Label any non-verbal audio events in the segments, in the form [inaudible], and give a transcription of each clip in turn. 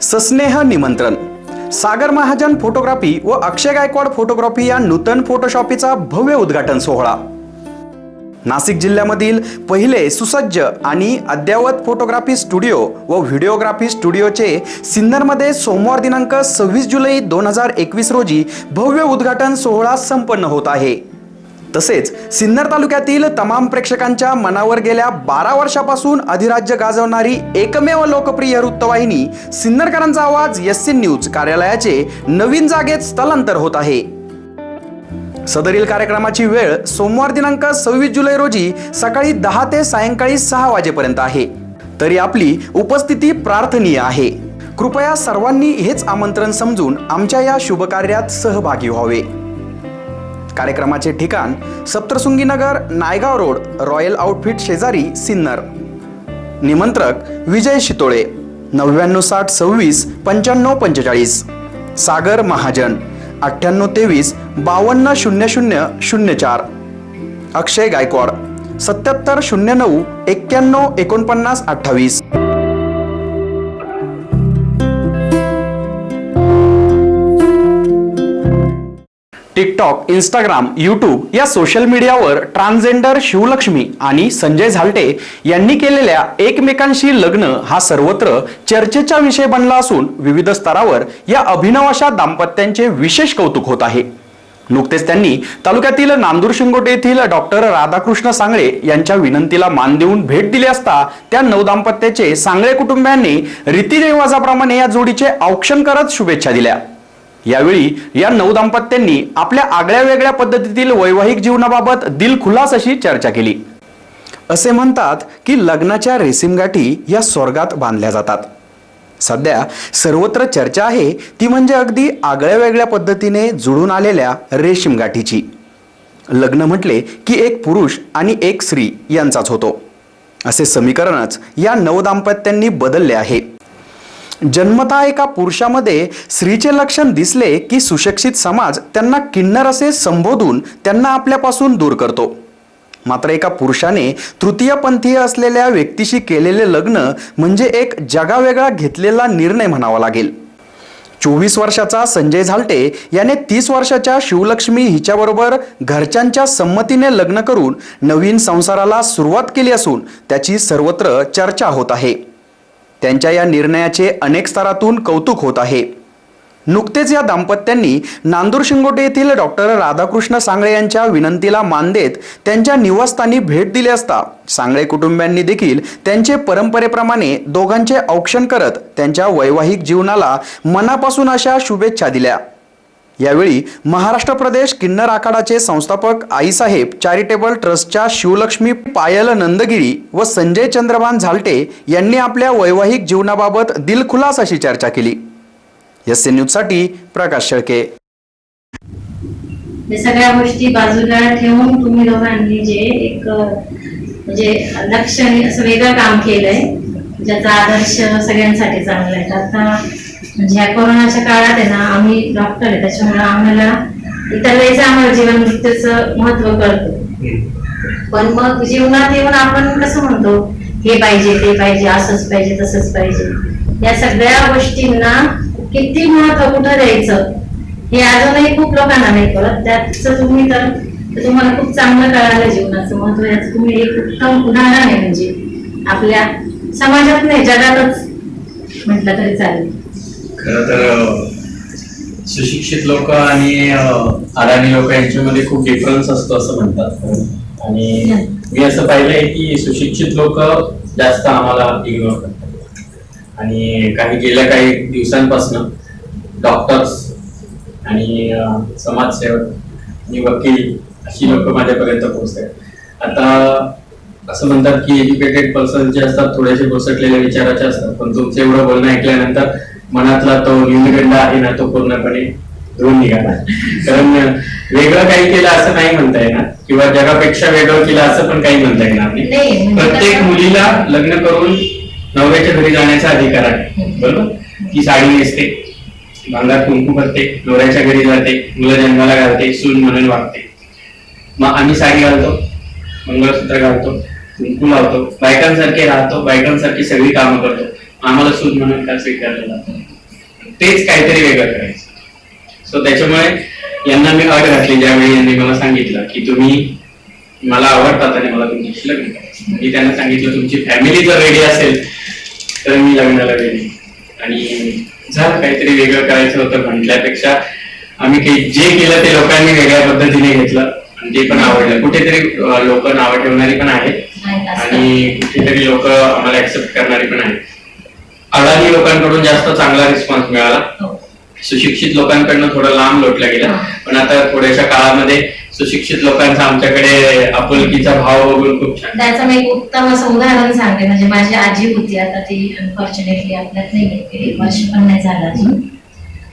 सस्नेह निमंत्रण. सागर महाजन फोटोग्राफी व अक्षय गायकवाड फोटोग्राफी या नूतन फोटोशॉपीचा भव्य उद्घाटन सोहळा. नाशिक जिल्ह्यामधील पहिले सुसज्ज आणि अद्ययावत फोटोग्राफी स्टुडिओ व व्हिडिओग्राफी स्टुडिओचे सिन्नरमध्ये सोमवार दिनांक सव्वीस जुलै दोन हजार एकवीस रोजी भव्य उद्घाटन सोहळा संपन्न होत आहे. तसेच सिन्नर तालुक्यातील तमाम प्रेक्षकांच्या मनावर गेल्या बारा वर्षापासून अधिराज्य गाजवणारी एकमेव लोकप्रिय वृत्तवाहिनी सिन्नरकरांचा आवाज एस सी न्यूज कार्यालयाचे नवीन जागेत स्थलांतर होत आहे. सदरील कार्यक्रमाची वेळ सोमवार दिनांक सव्वीस जुलै रोजी सकाळी दहा ते सायंकाळी सहा वाजेपर्यंत आहे. तरी आपली उपस्थिती प्रार्थनीय आहे. कृपया सर्वांनी हेच आमंत्रण समजून आमच्या या शुभकार्यात सहभागी व्हावे. कार्यक्रमाचे ठिकाण Saptashrungi Nagar Naigaon road royal outfit शेजारी सिन्नर. निमंत्रक विजय शितोळे नव्याण्णव साठ सव्वीस पंच्याण्णव पंचेचाळीस. सागर महाजन अठ्ठ्याण्णव तेवीस बावन्न शून्य शून्य शून्य चार. अक्षय गायकवाड सत्याहत्तर शून्य नऊ एक्क्याण्णव एकोणपन्नास अठ्ठावीस. टिकटॉक इंस्टाग्राम यूट्यूब या सोशल मीडियावर ट्रान्सजेंडर शिवलक्ष्मी आणि संजय झालटे यांनी केलेल्या एकमेकांशी लग्न हा सर्वत्र चर्चेचा विषय बनला असून विविध स्तरावर या अभिनव अशा दाम्पत्यांचे विशेष कौतुक होत आहे. नुकतेच त्यांनी तालुक्यातील नांदूर शिंगोटे येथील डॉक्टर राधाकृष्ण सांगळे यांच्या विनंतीला मान देऊन भेट दिली असता त्या नवदाम्पत्याचे सांगळे कुटुंबियांनी रीतिरिवाजाप्रमाणे या जोडीचे औक्षण करत शुभेच्छा दिल्या. यावेळी या नऊ दाम्पत्यांनी आपल्या आगळ्या वेगळ्या पद्धतीतील वैवाहिक जीवनाबाबत दिलखुलास अशी चर्चा केली. असे म्हणतात की लग्नाच्या रेशीमगाठी या स्वर्गात बांधल्या जातात. सध्या सर्वत्र चर्चा आहे ती म्हणजे अगदी आगळ्या वेगळ्या पद्धतीने जुळून आलेल्या रेशीमगाठीची लग्न म्हटले की एक पुरुष आणि एक स्त्री यांचाच होतो. असे समीकरणच या नवदाम्पत्यांनी बदलले आहे. जन्मता एका पुरुषामध्ये स्त्रीचे लक्षण दिसले की सुशिक्षित समाज त्यांना किन्नर असे संबोधून त्यांना आपल्यापासून दूर करतो. मात्र एका पुरुषाने तृतीयपंथीय असलेल्या व्यक्तीशी केलेले लग्न म्हणजे एक जगावेगळा घेतलेला निर्णय म्हणावा लागेल. चोवीस वर्षाचा संजय झालटे याने तीस वर्षाच्या शिवलक्ष्मी हिच्याबरोबर घरच्यांच्या संमतीने लग्न करून नवीन संसाराला सुरुवात केली असून त्याची सर्वत्र चर्चा होत आहे. त्यांच्या या निर्णयाचे अनेक स्तरातून कौतुक होत आहे. नुकतेच या दाम्पत्यांनी नांदूर शिंगोटे येथील डॉक्टर राधाकृष्ण सांगळे यांच्या विनंतीला मान देत त्यांच्या निवासस्थानी भेट दिली असता सांगळे कुटुंबियांनी देखील त्यांचे परंपरेप्रमाणे दोघांचे औक्षण करत त्यांच्या वैवाहिक जीवनाला मनापासून अशा शुभेच्छा दिल्या. यावेळी महाराष्ट्र प्रदेश किन्नर आखाडाचे संस्थापक आईसाहेब चॅरिटेबल ट्रस्टच्या शिवलक्ष्मी पायल नंदगिरी व संजय चंद्रभान झालटे यांनी आपल्या वैवाहिक जीवनाबाबत दिलखुलास अशी चर्चा केली. एस एन न्यूजसाठी प्रकाश शेळके. हे सगळ्या गोष्टी बाजूला ठेवून तुम्ही दोघांनी जे एक म्हणजे लक्ष असं वेगळं काम केलंय ज्याचा आदर्श सगळ्यांसाठी चांगला आहे. आता म्हणजे ह्या कोरोनाच्या काळात आहे ना आम्ही डॉक्टर आहे त्याच्यामुळे आम्हाला इतर वेळेस आम्हाला जीवन मृत्यूचं महत्त्व कळतं. पण मग जीवनात येऊन आपण कसं म्हणतो हे पाहिजे ते पाहिजे असंच पाहिजे तसंच पाहिजे. या सगळ्या गोष्टींना किती महत्त्व कुठं द्यायचं हे अजूनही खूप लोकांना नाही कळत. त्याचं तुम्ही तर तर तुम्हाला खूप चांगलं कळालं जीवनाचं महत्त्व याचं तुम्ही एक उत्तम उदाहरण आहे म्हणजे आपल्या समाजात नाही जगातच म्हटलं तरी चालेल. खरं तर सुशिक्षित लोक आणि अं, अडाणी लोक यांच्यामध्ये खूप डिफरन्स असतो असं म्हणतात. आणि मी असं पाहिलंय की सुशिक्षित लोक जास्त आम्हाला इग्नोर करतात. आणि काही गेल्या काही दिवसांपासून डॉक्टर्स आणि समाजसेवक आणि वकील अशी लोक माझ्यापर्यंत पोहोचतात. आता असं म्हणतात की एज्युकेटेड पर्सन जे असतात थोडेसे भोसटलेल्या विचाराचे असतात. पण तुमचं एवढं बोलणं ऐकल्यानंतर मनातला तो न्यूनगंड आहे ना तो पूर्णपणे धुवून निघाला. कारण वेगळं काही केलं असं नाही म्हणता येणार. किंवा जगापेक्षा वेगळं केलं असं पण काही म्हणता येणार नाही, म्हणजे प्रत्येक मुलीला लग्न करून नवऱ्याच्या घरी जाण्याचा अधिकार आहे. बरोबर? ती साडी नेसते भांगात कुंकू करते नवऱ्याच्या घरी जाते मुलं जन्माला घालते सून म्हणून वागते. मग आम्ही साडी घालतो मंगळसूत्र घालतो कुंकू लावतो बायकांसारखे राहतो बायकांसारखी सगळी कामं करतो. आम्हाला सूद म्हणून का स्वीकारलं जातं? तेच काहीतरी वेगळं करायचं. सो त्याच्यामुळे यांना मी अट घातली ज्यावेळी यांनी मला सांगितलं की तुम्ही मला आवडतात आणि मला तुमच्याशी लग्न करायचं. मी त्यांना सांगितलं तुमची फॅमिली जर रेडी असेल तर मी लग्नाला रेडी आणि झालं काहीतरी वेगळं करायचं होतं म्हटल्यापेक्षा आम्ही काही जे केलं ते लोकांनी वेगळ्या पद्धतीने घेतलं. आणि ते पण आवडलं. कुठेतरी लोक नावं ठेवणारी पण आहेत. आणि कुठेतरी लोक आम्हाला ऍक्सेप्ट करणारी पण आहेत. अडाणी लोकांकडून जास्त चांगला रिस्पॉन्स मिळाला. हो. सुशिक्षित लोकांकडनं थोडं लांब लोटलं गेलं हा. पण आता थोड्याशा काळामध्ये सुशिक्षित लोकांचा आमच्याकडे आपुलकीचा भाव बघून खूप छान. त्याचं मी एक उत्तम असं उदाहरण सांगते म्हणजे माझी आजी होती. आता ती अनफॉर्च्युनेटली आपल्यात नाही एक वर्ष पण नाही झालं अजून.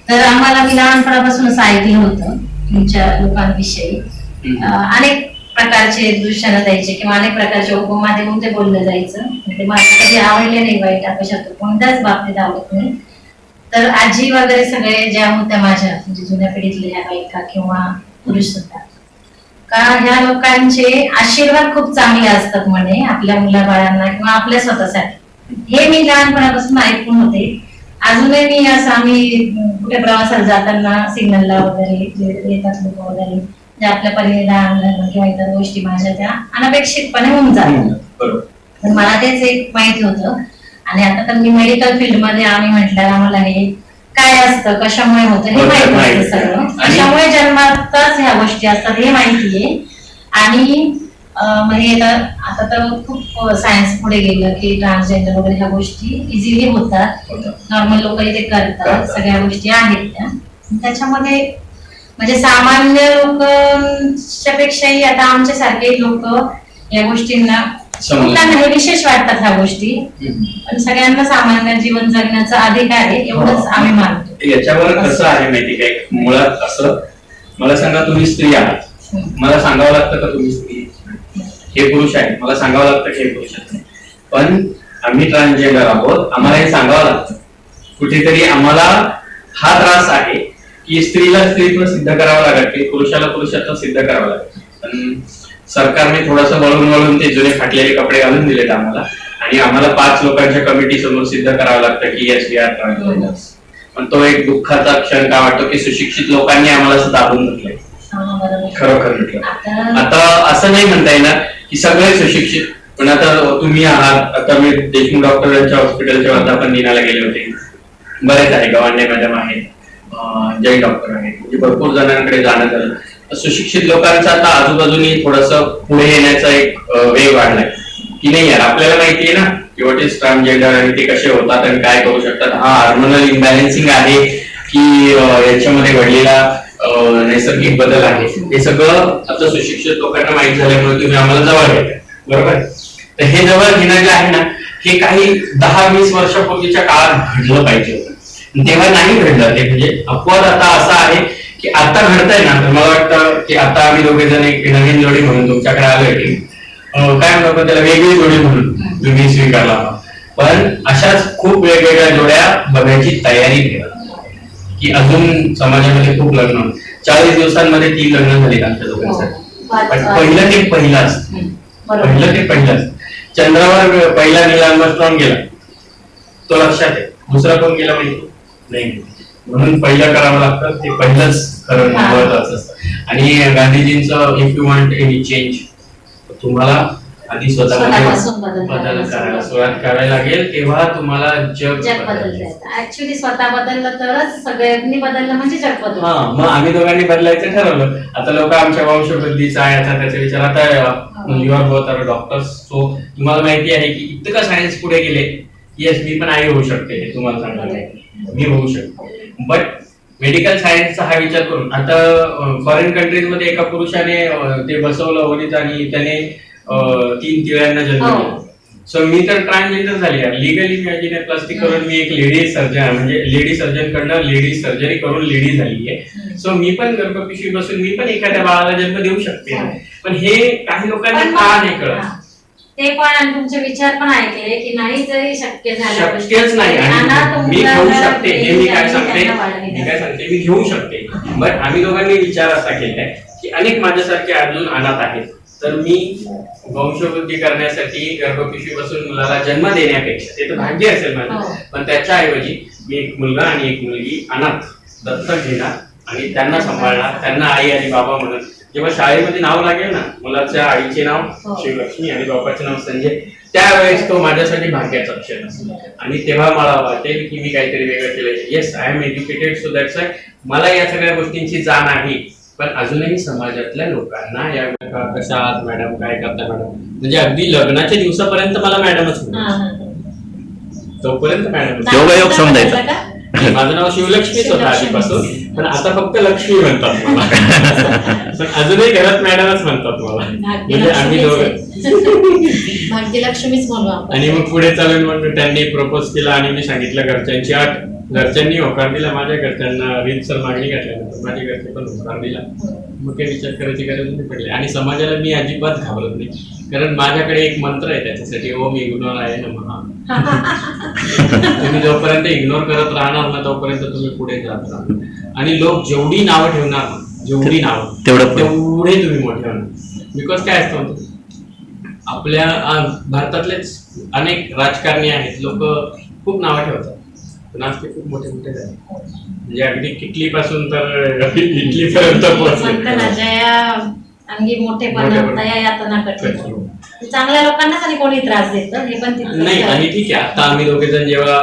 तर आम्हाला मी लहानपणापासूनच ऐकलं होतं तुमच्या लोकांविषयी. अनेक प्रकारचे दृश्यानं द्यायचे किंवा अनेक प्रकारचे उपमा देऊन ते बोललं जायचं. ते मला कधी आवडले नाही वाईट अपेक्षात कोणत्याच बाबतीत आवडत नाही. तर आजी वगैरे सगळे ज्या होत्या माझ्या म्हणजे जुन्या पिढीतल्या बायका किंवा पुरुष सुद्धा. का ह्या लोकांचे आशीर्वाद खूप चांगले असतात म्हणे आपल्या मुलाबाळांना किंवा आपल्या स्वतःसाठी. हे मी लहानपणापासून ऐकून होते. अजूनही मी असं आम्ही कुठे प्रवासाला जाताना सिग्नलला वगैरे येतात लोक वगैरे जे आपल्या लहान किंवा इतर गोष्टी माझ्या त्या अनपेक्षितपणे होऊन जातात. बरोबर. तर मला तेच एक माहिती होतं. आणि आता तर मी मेडिकल फील्डमध्ये आम्ही म्हटलं आम्हाला हे काय असतं कशामुळे होतं हे होतं, माहिती माहिती. होतं सगळं. आणि- कशामुळे जन्मातच ह्या गोष्टी असतात हे माहिती आहे. आणि अं, म्हणजे आता आता तर खूप सायन्स पुढे गेलं की ट्रान्सजेंडर वगैरे ह्या गोष्टी इझिली होतात. होतं. नॉर्मल लोक इथे करतात करतात. सगळ्या गोष्टी आहेत त्या. त्याच्यामध्ये म्हणजे सामान्य लोकांच्या पेक्षाही आता आमच्या सारखे लोक या गोष्टींना. त्यांना हे विशेष वाटतात ह्या गोष्टी. पण सगळ्यांना सामान्य जीवन जगण्याचा अधिकार आहे एवढंच आम्ही मानतो. याच्यावर कसं आहे माहिती काय मुळात असं मला सांगा तुम्ही स्त्री आहात. मला सांगावं लागतं का तुम्ही स्त्री? हे पुरुष आहे मला सांगावं लागतं की हे पुरुष आहेत. पण आम्ही ट्रान्सजेंडर आहोत. आम्हाला हे सांगावं लागतं. कुठेतरी आम्हाला हा त्रास आहे. की स्त्रीला स्त्रीत्व सिद्ध करावं लागत की पुरुषाला पुरुषत्व सिद्ध करावं लागत पण सरकारने थोडस वळून वळून ते जुने फाटलेले कपडे घालून दिलेत आम्हाला. आणि आम्हाला पाच लोकांच्या कमिटी समोर सिद्ध करावं लागतं की येस वी आर ट्रान्सजेंडर्स पण तो एक दुःखाचा क्षण का वाटतो की सुशिक्षित लोकांनी आम्हाला असं दाबून बरोबर. खरोखर म्हटलं. आता असं नाही म्हणता येणार की सगळे सुशिक्षित. पण आता तुम्ही आहात आता मी देशमुख डॉक्टरांच्या हॉस्पिटलच्या वर्धापन दिनाला गेले होते. बरेच आहे गवांडे मॅडम आहेत. जय जैन डॉक्टर आहेत म्हणजे भरपूर जणांकडे जाणं झालं. सुशिक्षित लोकांचा आता आजूबाजूनी थोडस पुढे येण्याचा एक वेग वाढलाय. की नाही यार आपल्याला माहिती आहे ना की वॉट इज ट्रान्सजेंडर आणि ते कसे होतात आणि काय करू शकतात. हा हार्मोनल इम्बॅलेन्सिंग आहे की याच्यामध्ये घडलेला नैसर्गिक बदल आहे. हे सगळं आता सुशिक्षित लोकांना माहीत झाल्यामुळे तुम्ही आम्हाला जवळ घेता. बरोबर? तर हे जवळ घेणं जे आहे ना हे काही दहा वीस वर्षापूर्वीच्या काळात घडलं पाहिजे. तेव्हा नाही घडलं ते म्हणजे अपवाद आता असा आहे की आता घडतंय ना. तर मला वाटतं की आता आम्ही दोघे जण एक नवीन जोडी म्हणून तुमच्याकडे आलोय की काय म्हणतो आपण त्याला वेगळी जोडी म्हणून तुम्ही स्वीकारला. पण अशाच खूप वेगवेगळ्या जोड्या बघायची तयारी ठेवा की अजून समाजामध्ये खूप लग्न. चाळीस दिवसांमध्ये तीन लग्न झालीत आमच्या दोघांसाठी? पाच- पण पहिलं ते पहिलं असतं. पहिलं ते पहिलं असतं. चंद्रावर पहिला नील आर्मस्ट्रॉंग गेला. तो लक्षात आहे. दुसरा कोण गेला माहिती? नाही. म्हणून पहिलं करावं लागतं ते पहिलंच खरं. महत्वाचं असतं. आणि गांधीजींचं if you want any change तुम्हाला आधी स्वतःमध्ये स्वतःपासून बदल करायला बदल सुरुवात. करायला लागेल तेव्हा तुम्हाला जग जग. बदलते. ऍक्च्युली स्वतः बदललं तरच सगळ्यांनी बदललं म्हणजे जग बदललं हा मग आम्ही दोघांनी बदलायचं ठरवलं. आता लोक आमच्या वंशवृद्धीचा याचा त्याचा विचार आता you're both are doctors so तुम्हाला माहिती आहे की इतकं सायन्स पुढे गेले. येस मी पण आई होऊ शकते हे तुम्हाला सांगणार आहे मी होऊ शकतो बट मेडिकल सायन्सचा हा विचार करून आता फॉरेन कंट्रीजमध्ये एका पुरुषाने ते बसवलं वरीत आणि त्याने तीन तिळ्यांना जन्म हो. दिला सो मी तर ट्रान्सजेंडर झाली यार लिगली इमॅजिन प्लास्टिक करून मी एक लेडी सर्जन म्हणजे लेडी सर्जन कडनं लेडी सर्जरी करून लेडी झाली आहे. सो मी पण गर्भपिशवी बसून मी पण एखाद्या बाळाला जन्म देऊ शकते हो. पण हे काही लोकांना का नाही कळत. ते पण आणि तुमचे विचार पण ऐकले की नाही जरी शक्य झालं शक्यच नाही आणि मी घेऊ शकते हे मी काय सांगते. मी काय सांगते मी घेऊ शकते बट आम्ही दोघांनी विचार असा केलाय की अनेक माझ्यासारखे अजून अनाथ आहेत तर मी वंशवृद्धी करण्यासाठी गर्भपिशवीपासून मुलाला जन्म देण्यापेक्षा ते तर भाग्य असेल माझं हो. पण त्याच्याऐवजी मी एक मुलगा आणि एक मुलगी अनाथ दत्तक घेणार आणि त्यांना सांभाळणार त्यांना आई आणि बाबा म्हणून जेव्हा शाळेमध्ये नाव लागेल ना मुलाच्या आईचे नाव हो. शिवलक्ष्मी आणि बाबाचे नाव संजय त्यावेळेस तो माझ्यासाठी भाग्याचा क्षण असेल आणि तेव्हा मला वाटेल की मी काहीतरी वेगळं केलं yes I am educated so that's why मला या सगळ्या गोष्टींची जाण आहे पण अजूनही समाजातल्या लोकांना या कशा आहात मॅडम काय करता मॅडम म्हणजे अगदी लग्नाच्या दिवसापर्यंत मला मॅडमच हा. हा, हा. तोपर्यंत मॅडम योगायोग समजायचा. [laughs] माझं नाव शिवलक्ष्मीच होतं आधीपासून. पण आता फक्त लक्ष्मी म्हणतात मला. [laughs] पण अजूनही घरात मॅडमच म्हणतात मला. म्हणजे आम्ही दोघं. [laughs] आणि मग पुढे चालून मग त्यांनी प्रपोज केला आणि मी सांगितलं घरच्यांची अट घरच्यांनी होकार दिला माझ्या घरच्यांना. रीतसर मागणी घातल्यानंतर माझ्या घरचे पण होकार दिला. मग काही विचार करायची गरज नाही पडली. आणि समाजाला मी अजिबात घाबरत नाही. कारण माझ्याकडे एक मंत्र आहे त्याच्यासाठी ओम इग्नोर आहे ना महा [laughs] तुम्ही जोपर्यंत इग्नोर करत राहणार ना तोपर्यंत तुम्ही पुढे जात राहणार. आणि लोक जेवढी नावं ठेवणार ना जेवढी नावं तेवढं तुम्ही मोठे होणार. बिकॉज काय असतं? आपल्या भारतातलेच अनेक राजकारणी आहेत लोक खूप नावं ठेवतात. पण आज ते खूप मोठे मोठे झाले. म्हणजे अगदी किटली पासून तर [laughs] इटली पर्यंत पोहोचले अंगी मोठेपणा. दया यातना कठीण. चांगल्या लोकांनाच आणि कोणी त्रास देतं हे पण नाही. आणि ठीक आहे. आता आम्ही दोघे जण जेव्हा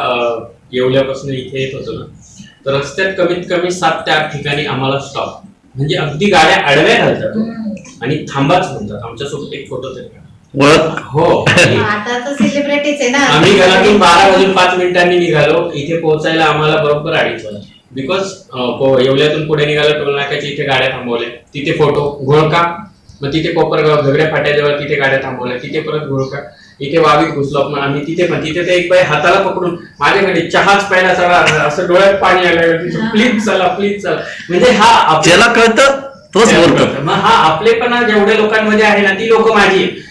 येवल्यापासून इथे येत होतो ना तर रस्त्यात कमीत कमी सात ते आठ ठिकाणी आम्हाला स्टॉप म्हणजे अगदी गाड्या आडव्या घालतात. आणि थांबाच म्हणतात. आमच्यासोबत एक फोटो तरी हो. आणि आता तर सेलिब्रिटीच आहे ना. आम्ही घरातून बारा वाजून पाच मिनिटांनी निघालो. इथे पोहोचायला आम्हाला बरोबर अडीच वाजले. बिकॉज येवल्यातून पुढे निघालो टोल नाक्याच्या इथे गाड्या थांबवल्या. तिथे फोटो घोळका. मग तिथे कोपरगाव झगड्या फाट्याजवळ तिथे गाड्या थांबवल्या. तिथे परत घोळका. इथे वावीत घुसलो. मग आम्ही तिथे पण तिथे ते एक बाई हाताला पकडून माझ्याकडे चहाच प्यायला चला असं डोळ्यात पाणी आलं. प्लीज चला प्लीज चला. म्हणजे हा आपल्या- ज्याला कळतं तोच बोलतो. मग हा आपलेपणा जेवढ्या लोकांमध्ये आहे ना ती लोक माझी.